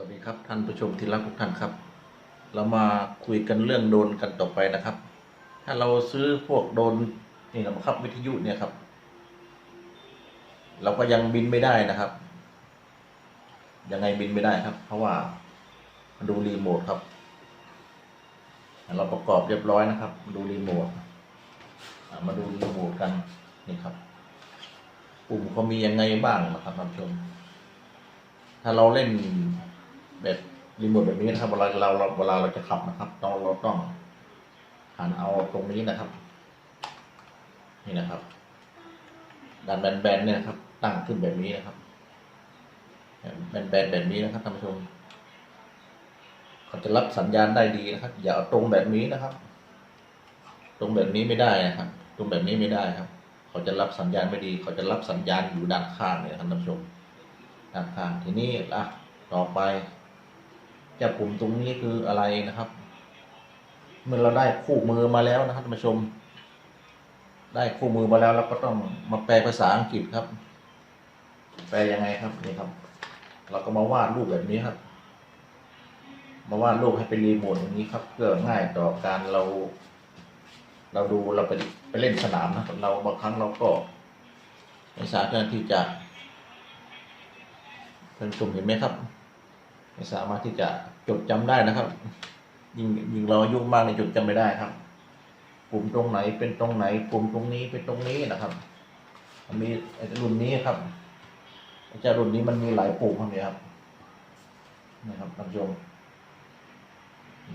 วัสดีครับท่านผู้ชมที่รักทุกท่านครับ เรามาคุยกันเรื่องโดรนกันต่อไปนะครับ ถ้าเราซื้อพวกโดรนนี่นะครับวิทยุเนี่ยครับ เราก็ยังบินไม่ได้นะครับ ยังไงบินไม่ได้ครับ เพราะว่ามาดูรีโมทครับ เราประกอบเรียบร้อยนะครับมาดูรีโมทมาดูรีโมทกันนี่ครับ ปุ่มเขามียังไงบ้างนะครับท่านผู้ชม ถ้าเราเล่น แบบรีโมทแบบนี้นะครับเวลาเราเราเวลาเราจะขับนะครับ ต้องเราต้องหันเอาตรงนี้นะครับ นี่นะครับด้านแบนๆเนี่ยครับ ตั้งขึ้นแบบนี้นะครับแบนๆแบบนี้นะครับท่านผู้ชมเขาจะรับสัญญาณได้ดีนะครับ อย่าเอาตรงแบบนี้นะครับ ตรงแบบนี้ไม่ได้นะครับ ตรงแบบนี้ไม่ได้ครับ เขาจะรับสัญญาณไม่ดี เขาจะรับสัญญาณอยู่ด้านข้างเนี่ยครับท่านผู้ชมด้านข้างทีนี้อะต่อไป จะปุ่มตรงนี้คืออะไรนะครับ เมื่อเราได้คู่มือมาแล้วนะครับท่านผู้ชม ได้คู่มือมาแล้วเราก็ต้องมาแปลภาษาอังกฤษครับ แปลยังไงครับนี่ครับ เราก็มาวาดรูปแบบนี้ครับ มาวาดรูปให้เป็นรีโมทอย่างนี้ครับเพื่อง่ายต่อการเรา เราดูเราไปไปเล่นสนามนะเราบางครั้งเราก็ไม่สามารถที่จะท่านผู้ชมเห็นไหมครับ ไม่สามารถที่จะจดจำได้นะครับ ยิ่งยิ่งเราอายุ่มากในจดจำไม่ได้ครับ ปุ่มตรงไหนเป็นตรงไหน ปุ่มตรงนี้เป็นตรงนี้นะครับมีไอ้รุ่นนี้ครับไอ้เจ้ารุ่นนี้มันมีหลายปุ่มครับเนี่ยครับนะครับท่านผู้ชม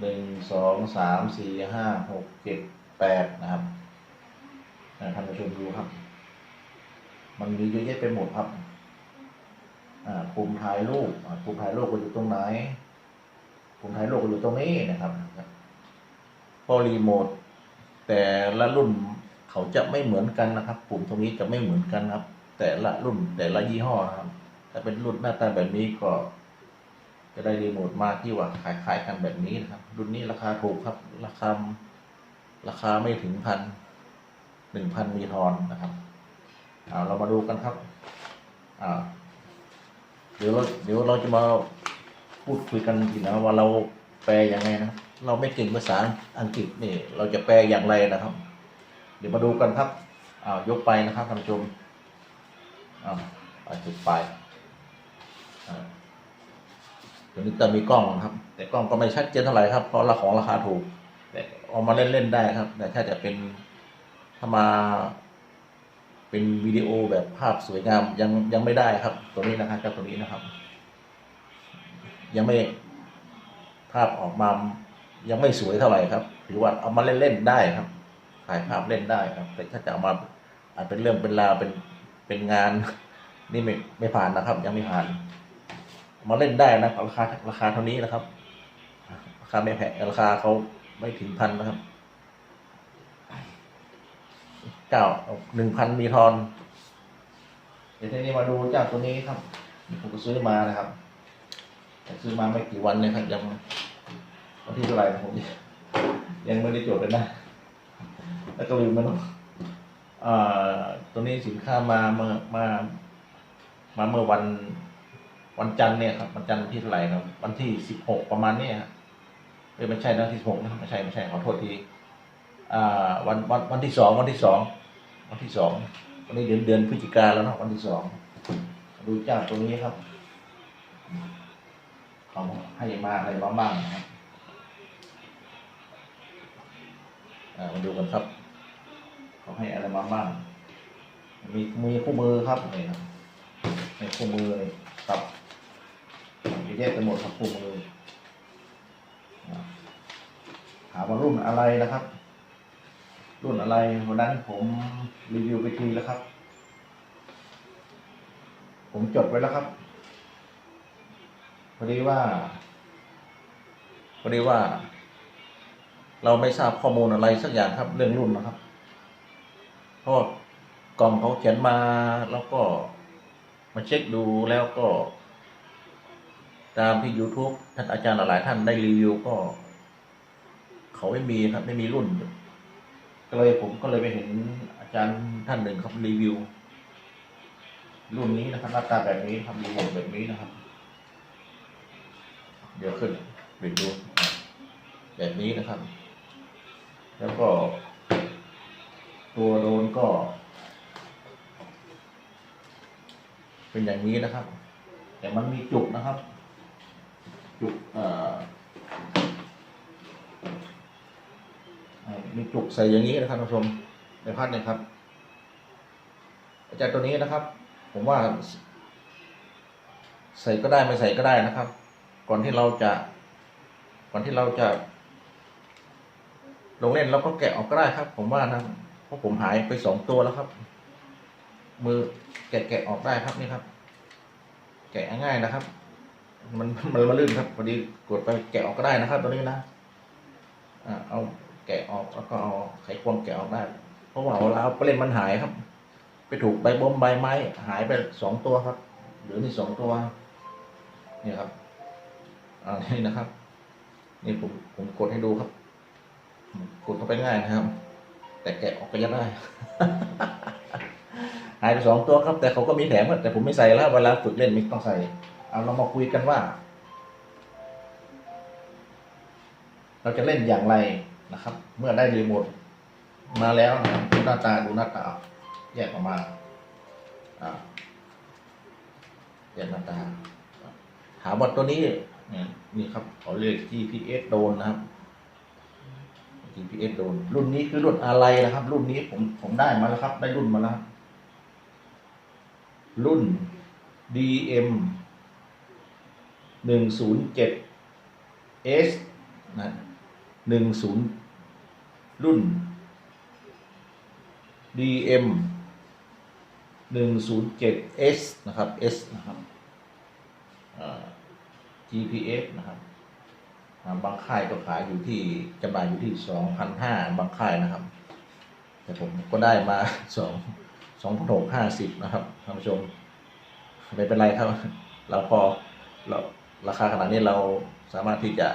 หนึ่งสองสามสี่ห้าหกเจ็ดแปดนะครับท่านผู้ชมดูครับ มันมีเยอะแยะไปหมดครับ ปุ่มถ่ายรูปปุ่มถ่ายรูปก็อยู่ตรงไหนปุ่มถ่ายรูปก็อยู่ตรงนี้นะครับพอรีโมทแต่ละรุ่นเขาจะไม่เหมือนกันนะครับ ปุ่มตรงนี้จะไม่เหมือนกันครับ แต่ละรุ่นแต่ละยี่ห้อครับ ถ้าเป็นรุ่นหน้าตาแบบนี้ก็ จะได้รีโมทมาที่ว่าขายขายกันแบบนี้นะครับ รุ่นนี้ราคาถูกครับ ราคาราคาไม่ถึงพันหนึ่งพันมีทอนนะครับเอาเรามาดูกันครับอ่า ดี๋ยวเราเดี๋ยวเราจะมาพูดคุยกันทีนะว่าเราแปลยังไงนะเราไม่เก่งภาษาอังกฤษนี่ เราจะแปลอย่างไรนะครับ เดี๋ยวมาดูกันครับอ้าวยกไปนะครับท่านผู้ชมอ้าวจุดไปอ่าตัวนี้จะมีกล้องนะครับ แต่กล้องก็ไม่ชัดเจนเท่าไหร่ครับ เพราะราของราคาถูก แต่เอามาเล่นเล่นๆได้ครับ แต่ถ้าจะเป็นถ้ามา เป็นวิดีโอแบบภาพสวยงามยังยังไม่ได้ครับ ตัวนี้นะครับตัวนี้นะครับ ยังไม่ภาพออกมายังไม่สวยเท่าไหร่ครับถือว่าเอามาเล่นเล่นๆได้ครับถ่ายภาพเล่นได้ครับ แต่ถ้าจะเอามาอาจเป็นเรื่องเป็นราวเป็นเป็นงาน นี่ไม่ไม่ผ่านนะครับ ยังไม่ผ่าน มาเล่นได้นะราคาราคาเท่านี้นะครับ ราคาไม่แพงราคาเขาไม่ถึงพันนะครับ เก้าหนึ่งพันมีทอนเดี๋ยวทีนี้มาดูเจ้าตัวนี้ครับผมก็ซื้อมานะครับแต่ซื้อมาไม่กี่วันเลยครับยังวันที่เท่าไหร่ผมยังไม่ได้จดเลยนะ แล้วก็ลืมมันอ่าตัวนี้สินค้ามาเมื่อมามาเมื่อวันวันจันทร์เนี่ยครับวันจันทร์ที่เท่าไหร่นะวันที่สิบหกประมาณเนี้ยครับเอ้ยไม่ใช่นะที่สิบหกนะไม่ใช่ไม่ใช่ขอโทษทีอ่าวันวันวันที่สองวันที่สอง วันที่สองวันนี้เดือนเดือนพฤศจิกาแล้วเนาะวันที่สองดูเจ้าตัวนี้ครับเขาให้มาอะไรมางบ้างนะครับอ่ามาดูกันครับเขาให้อะไรมาบ้างมีมีคู่มือครับนี่ครับในคู่มือเลยครับเยอะแยะไปหมดครับคู่มืออ่าหาว่ารุ่นอะไรนะครับ รุ่นอะไรวันนั้นผมรีวิวไปทีแล้วครับ ผมจดไว้แล้วครับพอดีว่าพอดีว่า เราไม่ทราบข้อมูลอะไรสักอย่างครับ เรื่องรุ่นนะครับเพราะกล่องเขาเขียนมาแล้วก็มาเช็คดูแล้วก็ ตามที่ YouTube ท่านอาจารย์หลายท่านได้รีวิวก็ เขาไม่มีครับ ไม่มีรุ่น ก็เลยผมก็เลยไปเห็นอาจารย์ท่านหนึ่งครับรีวิว รุ่นนี้นะครับหน้าตาแบบนี้ทำรีวิวแบบนี้นะครับ เดี๋ยวขึ้นปิดดูแบบนี้นะครับ แล้วก็ ตัวโดนก็ เป็นอย่างนี้นะครับ แต่มันมีจุกนะครับ จุกเอ่อเอ่อ มีจุกใส่อย่างนี้นะครับท่านผู้ชมในพัดเนี่ยครับจากตัวนี้นะครับ ผมว่า ใส่ก็ได้ไม่ใส่ก็ได้นะครับ ก่อนที่เราจะ ก่อนที่เราจะ ลงเล่นเราก็แกะออกก็ได้ครับ ผมว่านะเพราะผมหายไปสองตัวแล้วครับ มือแกะแกะออกได้ครับนี่ครับ แกะง่ายนะครับ มันมันมาลื่นครับพอดีกดไปแกะออกก็ได้นะครับ ตัวนี้นะอ่าเอา แกะออกแล้วก็เอาไขควงแกะออกได้ เพราะว่าเวลาเอาไปเล่นมันหายครับ ไปถูกใบบมใบไม้หายไปสองตัวครับหลือนี่สองตัวนี่ครับอ่านี่นะครับ นี่ผมผมกดให้ดูครับกดเข้าไปง่ายนะครับ แต่แกะออกก็ยังได้หายไปสองตัวครับ แต่เขาก็มีแถมครับแต่ผมไม่ใส่แล้วเวลาฝึกเล่นไม่ต้องใส่เอาเรามาคุยกันว่า เราจะเล่นอย่างไร นะครับ เมื่อได้รีโมทมาแล้วนะครับดูหน้าตาดูหน้าตาแยกออกมาแยกหน้าตาถามว่าตัวนี้เนี่ยนี่ครับเขาเรียก GPS โดนนะครับ GPS โดน รุ่นนี้คือรุ่นอะไรนะครับ รุ่นนี้ผมผมได้มาแล้วครับ ได้รุ่นมาแล้ว รุ่น DM หนึ่งศูนย์เจ็ด S นะหนึ่งศูนย์ รุ่น DM หนึ่งศูนย์เจ็ด S นะครับ S นะครับ GPS นะครับ บางค่ายก็ขายอยู่ที่จำหน่ายอยู่ที่สองพันห้าบางค่ายนะครับ แต่ผมก็ได้มาสองสองพันหกห้าสิบนะครับท่านผู้ชม ไม่เป็นไรครับ เราพอเราราคาขนาดนี้เราสามารถที่จะ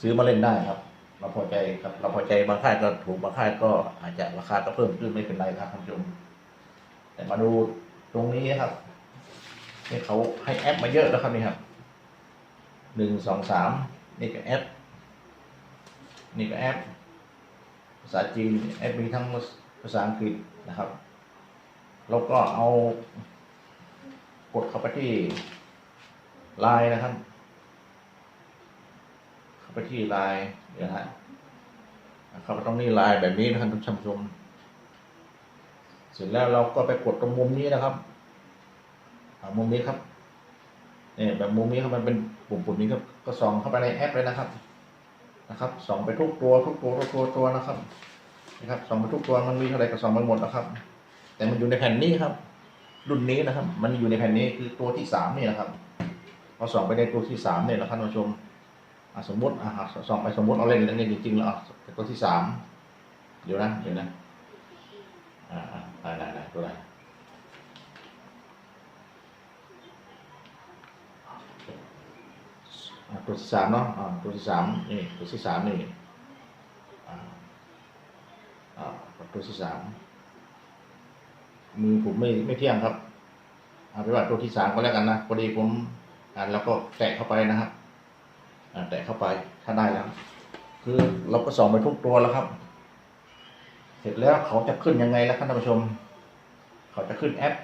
ซื้อมาเล่นได้ครับ เราพอใจครับเราพอใจบางค่ายก็ถูกบางค่ายก็อาจจะราคาก็เพิ่มขึ้นไม่เป็นไรครับท่านผู้ชมแต่มาดูตรงนี้ครับนี่เขาให้แอปมาเยอะแล้วครับนี่ครับหนึ่งสองสามนี่ก็แอป นี่ก็แอป ภาษาจีนแอปมีทั้งภาษาอังกฤษนะครับแล้วก็เอากดเข้าไปที่ไลน์นะครับ เข้าไปที่ไลน์ นะฮะเขาไปตรงนี้ไลน์แบบนี้นะครับท่านผู้ชม เสร็จแล้วเราก็ไปกดตรงมุมนี้นะครับมุมนี้ครับเนี่ยแบบมุมนี้ครับมันเป็นปุ่มปุ่มนี้ครับก็ส่องเข้าไปในแอปเลยนะครับ นะครับส่องไปทุกตัวทุกตัวทุกตัวตัวนะครับนะครับส่องไปทุกตัวมันมีเท่าไหร่ก็ส่องไปหมดนะครับ แต่มันอยู่ในแผ่นนี้ครับ รุ่นนี้นะครับ มันอยู่ในแผ่นนี้คือตัวที่สามนี่นะครับพอส่องไปในตัวที่สามเนี่ยนะครับท่านผู้ชม สมมติอะส่องไปสมมติเอาเล่นเล่นจริงๆแล้วอะตัวที่สามเดี๋ยวนะเดี๋ยวนะอ่าอ่าได้ได้ได้ตัวไหนตัวที่สามเนาะตัวที่สามนี่ตัวที่สามนี่อ่าอ่าตัวที่สามมือผมไม่ไม่เที่ยงครับเอาไปว่าตัวที่สามก็แล้วกันนะพอดีผมอ่านแล้วก็แตะเข้าไปนะครับ แตะเข้าไปถ้าได้แล้ว คือเราก็ส่องไปทุกตัวแล้วครับ เสร็จแล้วเขาจะขึ้นยังไงแล้วครับท่านผู้ชม เขาจะขึ้นแอป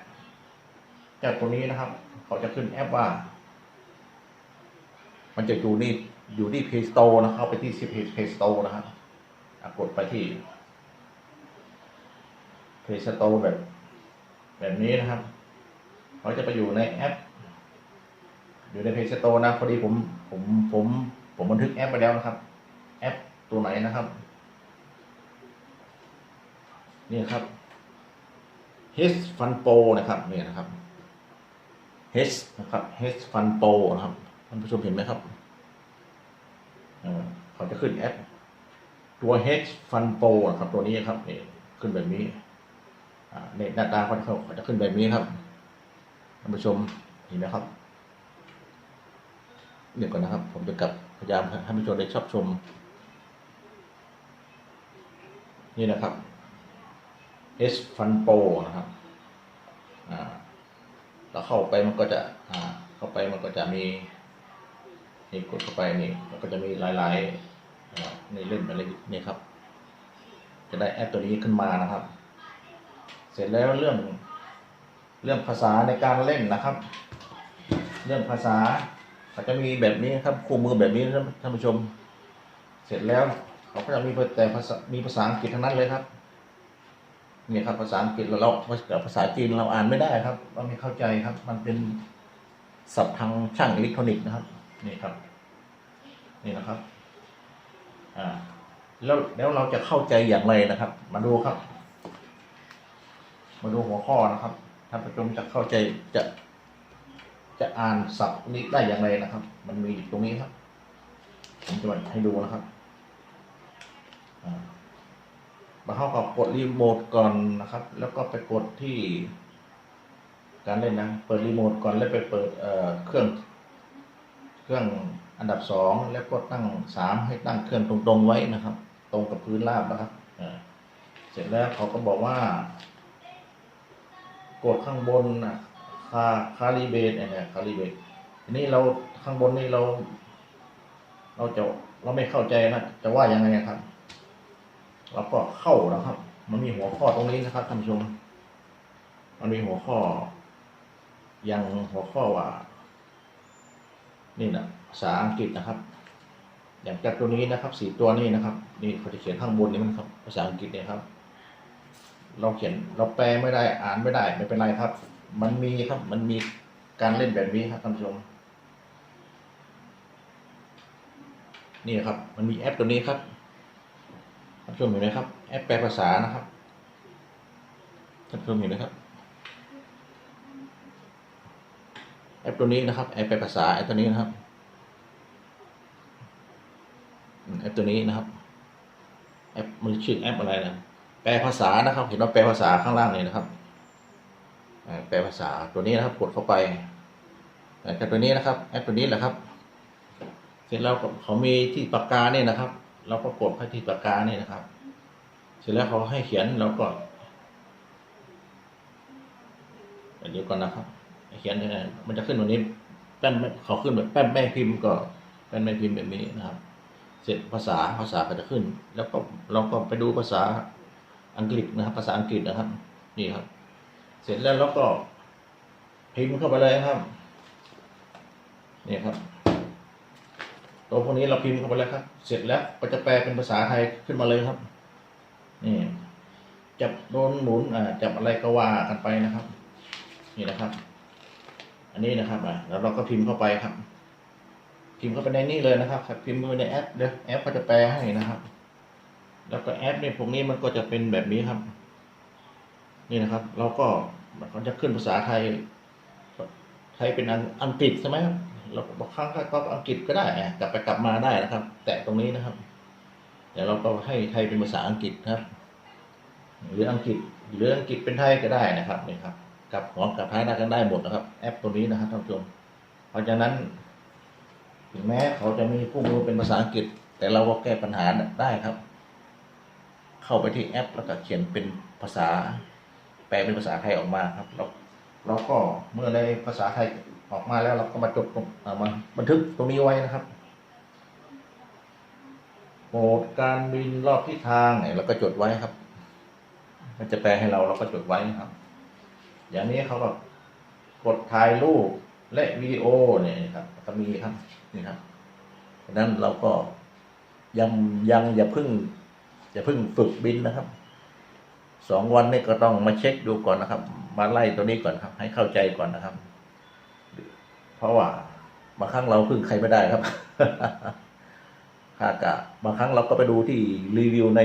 จากตัวนี้นะครับ เขาจะขึ้นแอปว่า มันจะอยู่นี่อยู่ที่ Play Store นะเข้าไปที่ Play Store นะครับกดไปที่ Play Store แบบ แบบนี้นะครับ เขาจะไปอยู่ในแอป อยู่ใน Play Store นะพอดีผม ผมผมผมบันทึกแอปไปแล้วนะครับ แอปตัวไหนนะครับ นี่ครับ H Fun Pro นะครับนี่นะครับ H นะครับ H Fun Pro นะครับท่านผู้ชมเห็นไหมครับเออเขาจะขึ้นแอป ตัว H Fun Pro นะครับ ตัวนี้ครับนี่ขึ้นแบบนี้อ่าเนี่ยหน้าตาเขาเขาจะขึ้นแบบนี้ครับท่านผู้ชมเห็นไหมครับ เดี๋ยวก่อนนะครับ ผมจะกลับพยายามให้ผู้ชมได้ชอบชม นี่นะครับ S Fun Pro นะครับอ่าเราเข้าไปมันก็จะอ่าเข้าไปมันก็จะมีนี่กดเข้าไปนี่มันก็จะมีหลายๆในเล่นอะไรนี่ครับ จะได้แอปตัวนี้ขึ้นมานะครับ เสร็จแล้วเรื่องเรื่องภาษาในการเล่นนะครับ เรื่องภาษา เขาจะมีแบบนี้ครับคู่มือแบบนี้นะท่านผู้ชม เสร็จแล้ว เขาก็จะมีแต่ภาษามีภาษาอังกฤษทั้งนั้นเลยครับนี่ครับ ภาษาอังกฤษเราเราภาษาจีนเราอ่านไม่ได้ครับ เราไม่เข้าใจครับ มันเป็นศัพท์ทางช่างอิเล็กทรอนิกส์นะครับ นี่ครับ นี่นะครับ อ่า แล้วแล้วเราจะเข้าใจอย่างไรนะครับ มาดูครับ มาดูหัวข้อนะครับท่านผู้ชมจะเข้าใจจะจะ อ่านศัพท์นี้ได้อย่างไรนะครับ มันมีตรงนี้ครับ ผมจะมาให้ดูนะครับอ่ามาเข้ากับกดรีโมทก่อนนะครับ แล้วก็ไปกดที่การเล่นนะเปิดรีโมทก่อนแล้วไปเปิดเเครื่อง เครื่องอันดับสองแล้วก็ตั้งสามให้ตั้งเครื่องตรงๆไว้นะครับ ตรงกับพื้นราบนะครับเสร็จแล้วเขาก็บอกว่า กดข้างบนนะาคาลิเบตเนี่ยคาลิเบตทีนี้เราข้างบนนี่เรา เราจะเราไม่เข้าใจนะจะว่ายังไงครับเราก็เข้านะครับ มันมีหัวข้อตรงนี้นะครับท่านผู้ชม มันมีหัวข้อ อย่างหัวข้อว่า นี่นะภาษาอังกฤษนะครับ อย่างจากตัวนี้นะครับสี่ตัวนี้นะครับ นี่เขาจะเขียนข้างบนนี้มันครับ ภาษาอังกฤษเนี่ยครับ เราเขียนเราแปลไม่ได้อ่านไม่ได้ไม่เป็นไรครับ มันมีครับ มันมีการเล่นแบบนี้ครับท่านผู้ชม นี่ครับ มันมีแอปตัวนี้ครับท่านผู้ชมเห็นไหมครับ แอปแปลภาษานะครับท่านผู้ชมเห็นไหมครับ แอปตัวนี้นะครับ แอปแปลภาษาแอปตัวนี้นะครับ แอปตัวนี้นะครับ แอปมันชื่อแอปอะไรนะแปลภาษานะครับ เห็นว่าแปลภาษาข้างล่างเลยนะครับ แปลภาษาตัวนี้นะครับกดเข้าไปแอปตัวนี้นะครับแอปตัวนี้แหละครับ เสร็จแล้วเขามีที่ปากกาเนี่ยนะครับ เราก็กดเข้าที่ปากกาเนี่ยนะครับ เสร็จแล้วเขาให้เขียนเราก็เดี๋ยวก่อนนะครับเขียนมันจะขึ้นตรงนี้แป้นเขาขึ้นแบบแป้นแม่พิมพ์ก็แป้นแม่พิมพ์แบบนี้นะครับ เสร็จภาษาภาษาก็จะขึ้น แล้วก็เราก็ไปดูภาษาอังกฤษนะครับ ภาษาอังกฤษนะครับ นี่ครับ เสร็จแล้วเราก็พิมพ์เข้าไปเลยครับ นี่ครับ ตัวพวกนี้เราพิมพ์เข้าไปแล้วครับ เสร็จแล้วก็จะแปลเป็นภาษาไทยขึ้นมาเลยครับ นี่จับโดนหมุนอ่าจับอะไรก็ว่ากันไปนะครับ นี่นะครับ อันนี้นะครับอะแล้วเราก็พิมพ์เข้าไปครับ พิมพ์เข้าไปในนี้เลยนะครับครับพิมพ์เข้าไปในแอปเดี๋ยวแอปก็จะแปลให้นะครับ แล้วก็แอปเนี่ยพวกนี้มันก็จะเป็นแบบนี้ครับ นี่นะครับ เราก็ มันจะขึ้นภาษาไทย ไทยเป็นอังกฤษใช่ไหมครับเราบอกครั้งก็อังกฤษก็ได้กลับไปกลับมาได้นะครับ แตะตรงนี้นะครับเดี๋ยวเราก็ให้ไทยเป็นภาษาอังกฤษครับ หรืออังกฤษหรืออังกฤษเป็นไทยก็ได้นะครับนี่ครับกับหัวกับท้ายได้กันได้หมดนะครับ แอปตัวนี้นะครับท่านผู้ชมเพราะฉะนั้นถึงแม้เขาจะมีคู่มือเป็นภาษาอังกฤษ แต่เราก็แก้ปัญหาได้ครับ เข้าไปที่แอปแล้วก็เขียนเป็นภาษา ลเป็นภาษาไทยออกมาครับเราเราก็เมื่อในภาษาไทยออกมาแล้วเราก็มาจดตรงเอามาบันทึกตรงนี้ไว้นะครับโหมดการบินรอบทิศทางเนี่ยเราก็จดไว้ครับ มันจะแปลให้เราเราก็จดไว้นะครับ อย่างนี้เขาก็กดถ่ายรูปและวิดีโอเนี่ยครับก็มีครับนี่ครับดังนั้นเราก็ยังยังอย่าเพึ่งอย่าเพึ่งฝึกบินนะครับ สองวันนี้ก็ต้องมาเช็คดูก่อนนะครับ มาไล่ตัวนี้ก่อนครับ ให้เข้าใจก่อนนะครับ เพราะว่าบางครั้งเราพึ่งใครไม่ได้ครับหากะบางครั้งเราก็ไปดูที่รีวิวใน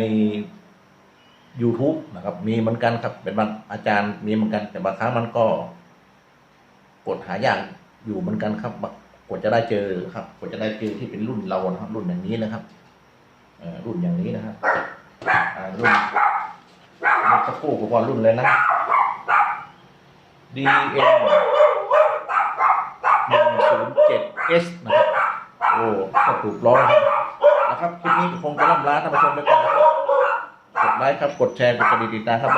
YouTube นะครับ มีเหมือนกันครับ เป็นบางอาจารย์มีเหมือนกัน แต่บางครั้งมันก็ กดหายากอยู่เหมือนกันครับกว่าจะได้เจอครับกว่าจะได้เจอที่เป็นรุ่นเรานะครับ รุ่นอย่างนี้นะครับรุ่นอย่างนี้นะครับรุ่น สักครู่ผมว่ารุ่นเลยนะ DM หนึ่งศูนย์เจ็ด S นะครับโอ้ก็ถูกร้องนะครับคลิปนี้คงจะล่ำลาท่านผู้ชมไปก่อนนะครับกดไลค์ครับ กดแชร์ กดกระดิ่งติดตามครับ